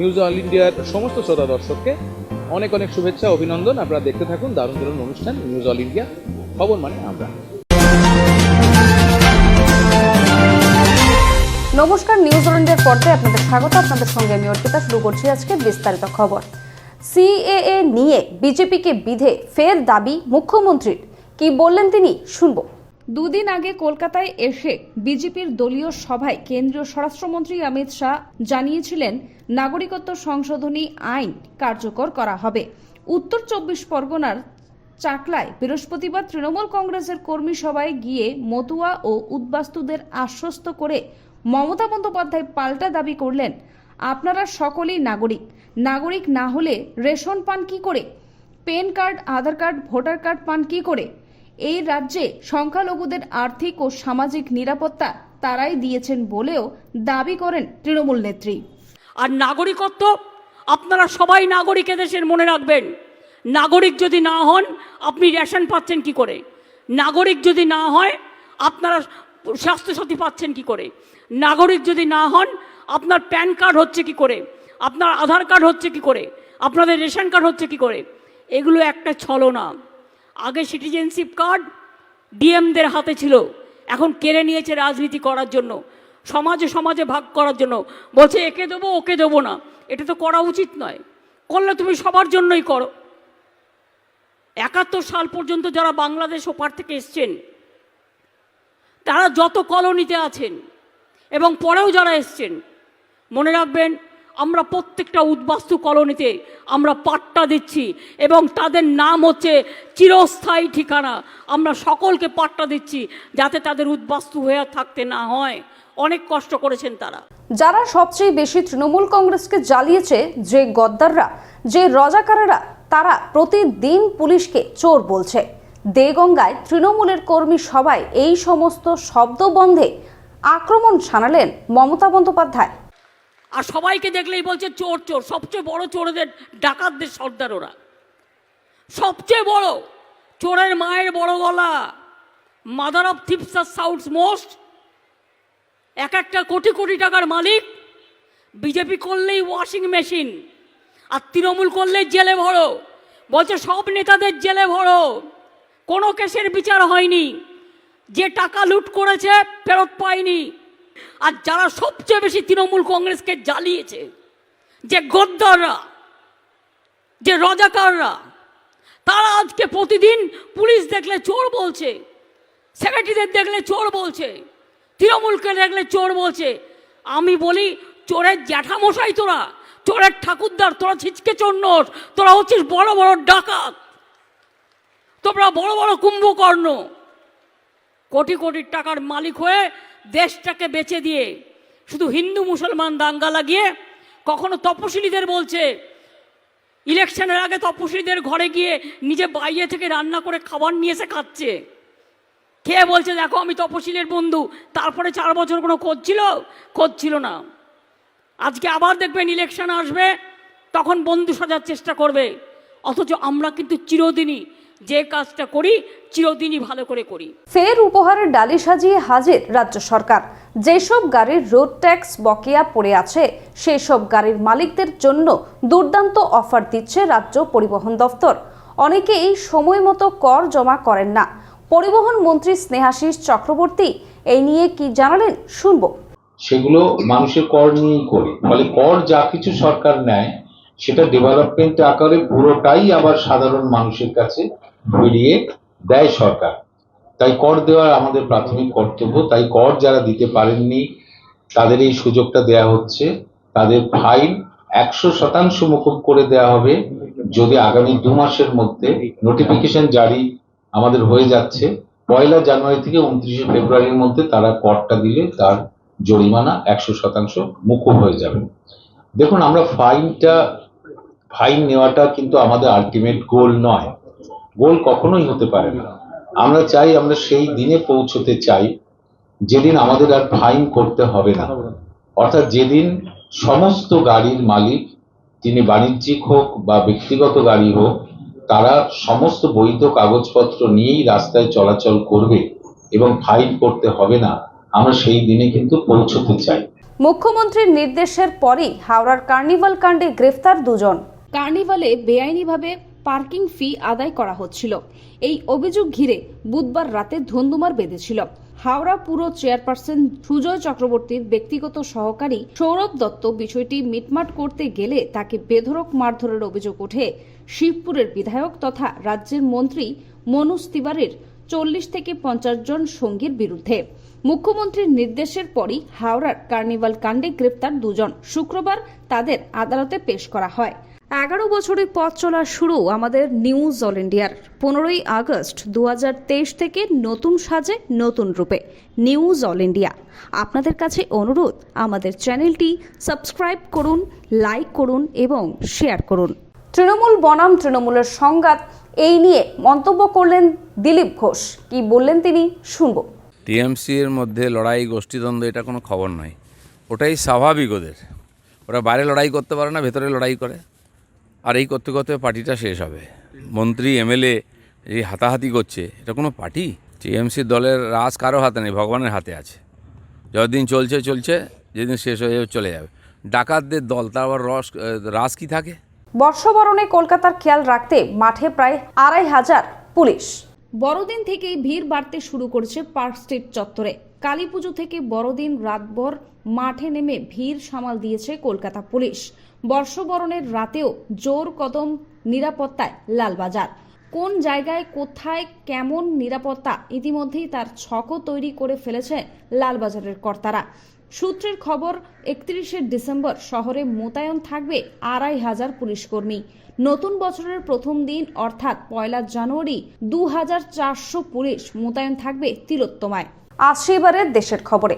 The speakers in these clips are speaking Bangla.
নিউজ অল ইন্ডিয়ার সমস্ত শ্রোতা দর্শককে অনেক অনেক শুভেচ্ছা, অভিনন্দন। আপনারা দেখতে থাকুন দারুণ দারুণ অনুষ্ঠান নিউজ অল ইন্ডিয়া খবর মানে আমরা। নমস্কার নিউজ অল ইন্ডিয়ার পর্দায় আপনাদের স্বাগত। আপনাদের সঙ্গে আমি অর্পিতা। শুরু করছি আজকে বিস্তারিত খবর। সিএএ নিয়ে বিজেপিকে বিধে ফের দাবি মুখ্যমন্ত্রীর। কি বললেন তিনি? শুনব। দুদিন আগে কলকাতায় এসে বিজেপির দলীয় সভায় কেন্দ্রীয় স্বরাষ্ট্রমন্ত্রী অমিত শাহ জানিয়েছিলেন, নাগরিকত্ব সংশোধনী আইন কার্যকর করা হবে। উত্তর চব্বিশ পরগনার চাকলায় বৃহস্পতিবার তৃণমূল কংগ্রেসের কর্মী সভায় গিয়ে মতুয়া ও উদ্বাস্তুদের আশ্বস্ত করে মমতা বন্দ্যোপাধ্যায় পাল্টা দাবি করলেন, আপনারা সকলেই নাগরিক। নাগরিক না হলে রেশন পান কি করে? PAN card, Aadhaar card, voter card পান কি করে? এই রাজ্যে সংখ্যালঘুদের আর্থিক ও সামাজিক নিরাপত্তা তারাই দিয়েছেন বলেও দাবি করেন তৃণমূল নেত্রী। আর নাগরিকত্ব আপনারা সবাই নাগরিক এদেশের মনে রাখবেন। নাগরিক যদি না হন, আপনি রেশন পাচ্ছেন কি করে? নাগরিক যদি না হয়, আপনারা স্বাস্থ্যসাথী পাচ্ছেন কি করে? নাগরিক যদি না হন, আপনার প্যান কার্ড হচ্ছে কি করে? আপনার আধার কার্ড হচ্ছে কি করে? আপনাদের রেশন কার্ড হচ্ছে কি করে? এগুলো একটা ছলনা। আগে সিটিজেনশিপ কার্ড ডিএমদের হাতে ছিল। এখন কেড়ে নিয়েছে রাজনীতি করার জন্য, সমাজে সমাজে ভাগ করার জন্য। বলছে, একে দেবো, ওকে দেবো না। এটা তো করা উচিত নয়। করলে তুমি সবার জন্যই করো। একাত্তর সাল পর্যন্ত যারা বাংলাদেশ ওপার থেকে এসছেন, তারা যত কলোনিতে আছেন এবং পরেও যারা এসছেন, মনে রাখবেন আমরা প্রত্যেকটা উদ্বাস্তু কলোনিতে আমরা পাট্টা দিচ্ছি এবং তাদের নাম হচ্ছে চিরস্থায়ী ঠিকানা। আমরা সকলকে পাট্টা দিচ্ছি যাতে তাদের উদ্বাস্তু হয়ে থাকতে না হয়। অনেক কষ্ট করেছেন তারা। যারা সবচেয়ে বেশি তৃণমূল কংগ্রেসকে জ্বালিয়েছে যে গদ্দাররা, যে রজাকারেরা, তারা প্রতিদিন পুলিশকে চোর বলছে। দেগঙ্গায় তৃণমূলের কর্মী সবাই এই সমস্ত শব্দ বন্ধে আক্রমণ শানালেন মমতা বন্দ্যোপাধ্যায়। আর সবাইকে দেখলেই বলছে চোর চোর। সবচেয়ে বড় চোরদের ডাকাতদের সর্দার ওরা। সবচেয়ে বড় চোরের মায়ের বড় গলা। মাদার অফ থিপস আর সাউথস মোস্ট এক একটা কোটি কোটি টাকার মালিক। বিজেপি করলেই ওয়াশিং মেশিন আর তৃণমূল করলেই জেলে ভরো। বলছে, সব নেতাদের জেলে ভরো। কোনো কেসের বিচার হয়নি। যে টাকা লুট করেছে, ফেরত পায়নি। আর যারা সবচেয়ে বেশি তৃণমূল কংগ্রেসকে জ্বালিয়েছে, যে গদ্দাররা, যে রজাকাররা, তারা আজকে প্রতিদিন পুলিশ দেখলে চোর বলছে, সেক্রেটারিদের দেখলে চোর বলছে, তৃণমূলকে দেখলে চোর বলছে। আমি বলি, চোরের জ্যাঠামশাই তোরা, চোরের ঠাকুরদার, তোরা ছিচকে চন্নর, তোরা হচ্ছিস বড় বড় ডাকাত, তোমরা বড় বড় কুম্ভকর্ণ। কোটি কোটি টাকার মালিক হয়ে দেশটাকে বেচে দিয়ে শুধু হিন্দু মুসলমান দাঙ্গা লাগিয়ে কখনো তপশিলীদের বলছে, ইলেকশনের আগে তপশিলীদের ঘরে গিয়ে নিজে বাইরে থেকে রান্না করে খাবার নিয়ে এসে খাচ্ছে। কে বলছে, দেখো, আমি তপশিলের বন্ধু। তারপরে চার বছর কোনো খোঁজ ছিল? খোঁজ ছিল না। আজকে আবার দেখবেন ইলেকশন আসবে, তখন বন্ধু সাজার চেষ্টা করবে। অথচ আমরা কিন্তু চিরদিনই যে কাজটা করি চিরদিনই ভালো করে করি। ফের উপহারের ডালি সাজিয়ে হাজির রাজ্য সরকার। যেসব গাড়ির রোড ট্যাক্স বকেয়া পড়ে আছে সেই সব গাড়ির মালিকদের জন্য দুর্দান্ত অফার দিচ্ছে রাজ্য পরিবহন দফতর। অনেকেই সময় মতো কর জমা করেন না। পরিবহন মন্ত্রী স্নেহাশিস চক্রবর্তী এই নিয়ে কি জানালেন শুনব। সেগুলো মানুষের কর নিয়েই করে। ফলে কর যা কিছু সরকার নেয় সেটা ডেভেলপমেন্ট আকারে পুরোটাই আবার সাধারণ মানুষের কাছে বেরিয়ে দেয় সরকার। তাই কর দেওয়া আমাদের প্রাথমিক কর্তব্য। তাই কর যারা দিতে পারেননি, তাদের এই সুযোগটা দেয়া হচ্ছে। তাদের ফাইন একশো শতাংশ মুকুব করে দেওয়া হবে। যদি আগামী দু মাসের মধ্যে নোটিফিকেশন জারি আমাদের হয়ে যাচ্ছে, পয়লা জানুয়ারি থেকে উনত্রিশে ফেব্রুয়ারির মধ্যে তারা করটা দিলে তার জরিমানা একশো শতাংশ মুকুব হয়ে যাবে। দেখুন, আমরা ফাইনটা, ফাইন নেওয়াটা কিন্তু আমাদের আলটিমেট গোল নয়। গোল কখনোই হতে পারে না। আমরা চাই আমরা সেই দিনে পৌঁছতে চাই যেদিন আমাদের আর ফাইন করতে হবে না। অর্থাৎ যেদিন সমস্ত গাড়ির মালিক তিনি বাণিজ্যিক হোক বা ব্যক্তিগত গাড়ি হোক তারা সমস্ত বৈধ কাগজপত্র নিয়েই রাস্তায় চলাচল করবে এবং ফাইন করতে হবে না আমরা সেই দিনে কিন্তু পৌঁছতে চাই। মুখ্যমন্ত্রীর নির্দেশের পরই হাওড়ার কার্নিভাল কাণ্ডে গ্রেফতার দুজন। কার্নিভালে বেআইনিভাবে পার্কিং ফি আদায় করা হচ্ছিল। এই অভিযোগ ঘিরে বুধবার রাতে ধন্দুমার বেঁধেছিল। হাওড়া পুরো চেয়ারপারসন সুজয় চক্রবর্তীর ব্যক্তিগত সহকারী সৌরভ দত্ত বিষয়টি মিটমাট করতে গেলে তাকে বেধরক মারধরের অভিযোগ ওঠে। শিবপুরের বিধায়ক তথা রাজ্যের মন্ত্রী মনোজ তিওয়ারির চল্লিশ থেকে পঞ্চাশ জন সঙ্গীর বিরুদ্ধে। মুখ্যমন্ত্রীর নির্দেশের পরই হাওড়ার কার্নিভাল কাণ্ডে গ্রেপ্তার দুজন। শুক্রবার তাদের আদালতে পেশ করা হয়। এগারো বছরের পথ চলা শুরু আমাদের নিউজ অল ইন্ডিয়ার। পনেরোই আগস্ট দু থেকে নতুন সাজে নতুন রূপে নিউজ অল ইন্ডিয়া। আপনাদের কাছে অনুরোধ আমাদের চ্যানেলটি সাবস্ক্রাইব করুন লাইক করুন এবং শেয়ার করুন। তৃণমূল বনাম তৃণমূলের সংঘাত এই নিয়ে মন্তব্য করলেন দিলীপ ঘোষ। কি বললেন তিনি শুনব। টিএমসি এর মধ্যে লড়াই গোষ্ঠীদ্বন্দ্ব এটা কোনো খবর নয়। ওটাই স্বাভাবিক ওদের। ওরা বাইরে লড়াই করতে পারে না ভেতরে লড়াই করে। আর এই করতে করতে পার্টিটা শেষ হবে। মন্ত্রী এমএলএ এই হাতাহাতি করছে। এটা কোনো পার্টি? টিএমসি দলের রাজ কারও হাতে নেই ভগবানের হাতে আছে। যতদিন চলছে চলছে যেদিন শেষ হয়ে চলে যাবে। ডাকাতদের দল তার আবার রস রাজ কি থাকে? বর্ষবরণে কলকাতার খেয়াল রাখতে মাঠে প্রায় আড়াই হাজার পুলিশ। বড়দিন থেকেই ভিড় বাড়তে শুরু করেছে পার্ক স্ট্রিট চত্বরে। কালী পুজো থেকে বড়দিন রাতভর মাঠে নেমে ভিড় সামাল দিয়েছে কলকাতা পুলিশ। বর্ষবরণের রাতেও জোর কদম নিরাপত্তায় লালবাজার। কোন জায়গায়, কোথায়, কেমন নিরাপত্তা ইতিমধ্যেই তার ছকও তৈরি করে ফেলেছে লালবাজারের কর্তারা। সূত্রের খবর, একত্রিশে ডিসেম্বর শহরে মোতায়েন থাকবে আড়াই হাজার পুলিশ কর্মী নতুন বছরের প্রথম দিন, অর্থাৎ পয়লা জানুয়ারি দু হাজার চারশো পুলিশ মোতায়েন থাকবে তিলোত্তমায়। আসছে এবারে দেশের খবরে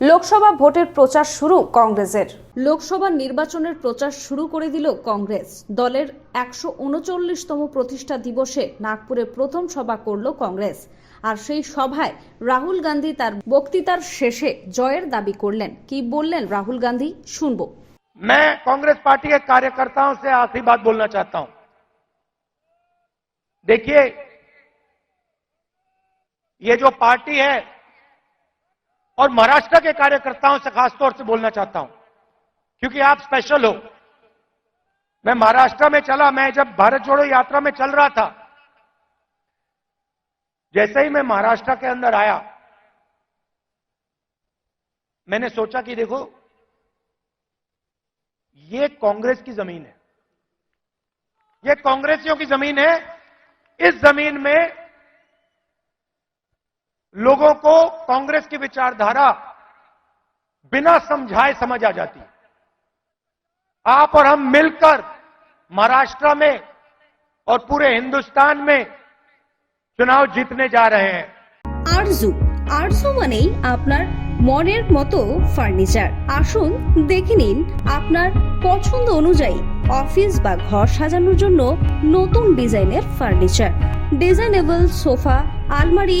লোকসভা ভোটের প্রচার শুরু কংগ্রেসের লোকসভা নির্বাচনের প্রচার শুরু করে দিল কংগ্রেস দলের একশো উনচল্লিশতম প্রতিষ্ঠা দিবসে নাগপুরে প্রথম সভা করল কংগ্রেস আর সেই সভায় রাহুল গান্ধী তার বক্তৃতার শেষে জয়ের দাবি করলেন কি বললেন রাহুল গান্ধী শুনবো मैं कांग्रेस पार्टी के कार्यकर्ताओं से आखिरी बात बोलना चाहता हूं देखिए ये जो पार्टी है और महाराष्ट्र के कार्यकर्ताओं से खासतौर से बोलना चाहता हूँ, क्योंकि आप स्पेशल हो। मैं महाराष्ट्र में चला, मैं जब भारत जोड़ो यात्रा में चल रहा था, जैसे ही मैं महाराष्ट्र के अंदर आया, मैंने सोचा कि देखो, ये कांग्रेस की ज़मीन है। ये कांग्रेसियों की ज़मीन है। इस ज़मीन में लोगों को कांग्रेस की विचारधारा बिना समझाए समझ आ जाती है आप और हम मिलकर महाराष्ट्र में और पूरे हिंदुस्तान में चुनाव जीतने जा रहे हैं আরজু আরজু মানেই আপনার মনের মতো ফার্নিচার আসুন দেখে নিন আপনার পছন্দ অনুযায়ী অফিস বা ঘর সাজানোর জন্য নতুন ডিজাইনের ফার্নিচার ডিজাইনেবল সোফা আলমারি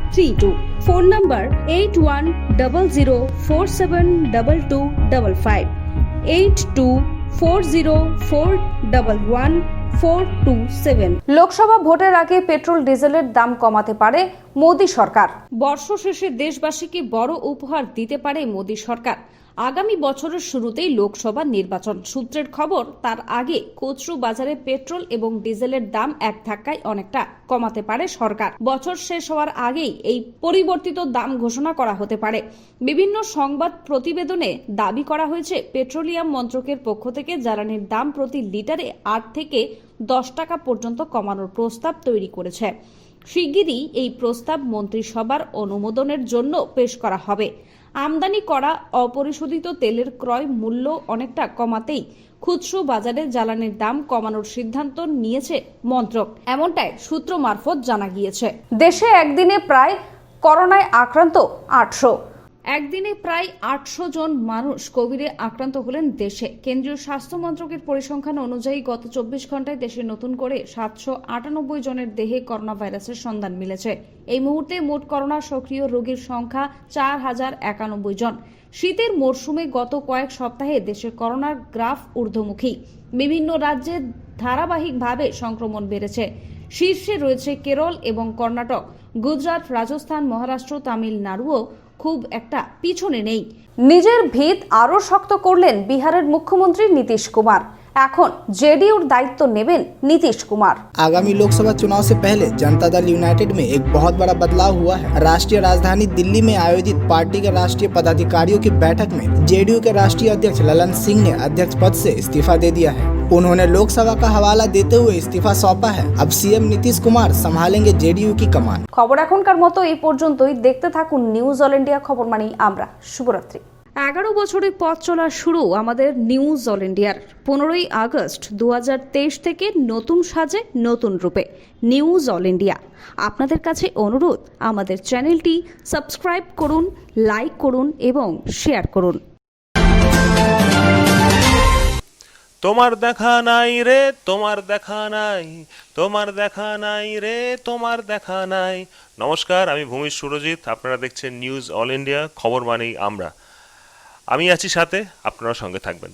three two phone number eight one double zero four seven double two double five eight two four zero four double one four two seven Lok Sabha ভোটের আগে পেট্রোল ডিজেলের দাম কমাতে পারে মোদী সরকার। বর্ষ শেষে দেশবাসীকে বড় উপহার দিতে পারে মোদী সরকার। আগামী বছরের শুরুতেই লোকসভা নির্বাচন। সূত্রের খবর, তার আগে খুচরো বাজারে পেট্রোল এবং ডিজেলের দাম এক ধাক্কায় অনেকটা কমাতে পারে সরকার। বছর শেষ হওয়ার আগেই এই পরিবর্তিত দাম ঘোষণা করা হতে পারে। বিভিন্ন সংবাদ প্রতিবেদনে দাবি করা হয়েছে, পেট্রোলিয়াম মন্ত্রকের পক্ষ থেকে জ্বালানির দাম প্রতি লিটারে আট থেকে দশ টাকা পর্যন্ত কমানোর প্রস্তাব তৈরি করেছে। শিগগিরই এই প্রস্তাব মন্ত্রিসভার অনুমোদনের জন্য পেশ করা হবে। আমদানি করা অপরিশোধিত তেলের ক্রয় মূল্য অনেকটা কমাতেই খুচরো বাজারে জ্বালানির দাম কমানোর সিদ্ধান্ত নিয়েছে মন্ত্রক। এমনটাই সূত্র মারফত জানা গিয়েছে। দেশে একদিনে প্রায় করোনায় আক্রান্ত আটশো। একদিনে প্রায় আটশো জন মানুষ কোভিডে আক্রান্ত হলেন দেশে। কেন্দ্রীয় স্বাস্থ্য মন্ত্রকের পরিসংখ্যান অনুযায়ী গত চব্বিশ ঘন্টায় দেশে নতুন করে সাতশো আটানব্বই জনের দেহে করোনা ভাইরাসের সন্ধান মিলেছে। এই মুহূর্তে মোট করোনা সক্রিয় রোগীর সংখ্যা চার হাজার একানব্বই জন। শীতের মরশুমে গত কয়েক সপ্তাহে দেশে করোনার গ্রাফ ঊর্ধ্বমুখী। বিভিন্ন রাজ্যে ধারাবাহিকভাবে সংক্রমণ বেড়েছে। শীর্ষে রয়েছে কেরল এবং কর্ণাটক। গুজরাট, রাজস্থান, মহারাষ্ট্র, তামিলনাড়ুও খুব একটা পিছনে নেই। নিজের ভিত আরও শক্ত করলেন বিহারের মুখ্যমন্ত্রী নীতিশ কুমার। এখন জেডিইউর দায়িত্ব নেবেন নীতিশ কুমার आगामी लोकसभा चुनाव से पहले जनता दल यूनाइटेड में एक बहुत बड़ा बदलाव हुआ है राष्ट्रीय राजधानी दिल्ली में आयोजित पार्टी के राष्ट्रीय पदाधिकारियों की बैठक में जेडीयू के राष्ट्रीय अध्यक्ष ललन सिंह ने अध्यक्ष पद से इस्तीफा दे दिया है उन्होंने लोकसभा का हवाला देते हुए इस्तीफा सौंपा है अब सीएम नीतीश कुमार संभालेंगे जेडीयू की कमान খবর এখনকার মতো এই পর্যন্তই দেখতে থাকুন নিউজ অল ইন্ডিয়া খবর মানেই আমরা শুভরাত্রি এগারো বছরের পথ চলা শুরু আমাদের নিউজ অল ইন্ডিয়ার। পনেরোই আগস্ট দু থেকে নতুন সাজে নতুন রূপে নিউজ অল ইন্ডিয়া। আপনাদের কাছে অনুরোধ, আমাদের চ্যানেলটি সাবস্ক্রাইব করুন, লাইক করুন এবং শেয়ার করুন। তোমার দেখা নাই রে, তোমার দেখা নাই, তোমার দেখা নাই রে, তোমার দেখা নাই। নমস্কার, আমি ভূমি সুরজিৎ, আপনারা দেখছেন নিউজ অল ইন্ডিয়া, খবর মানেই আমরা। আমি আছি সাথে আপনারা সঙ্গে থাকবেন।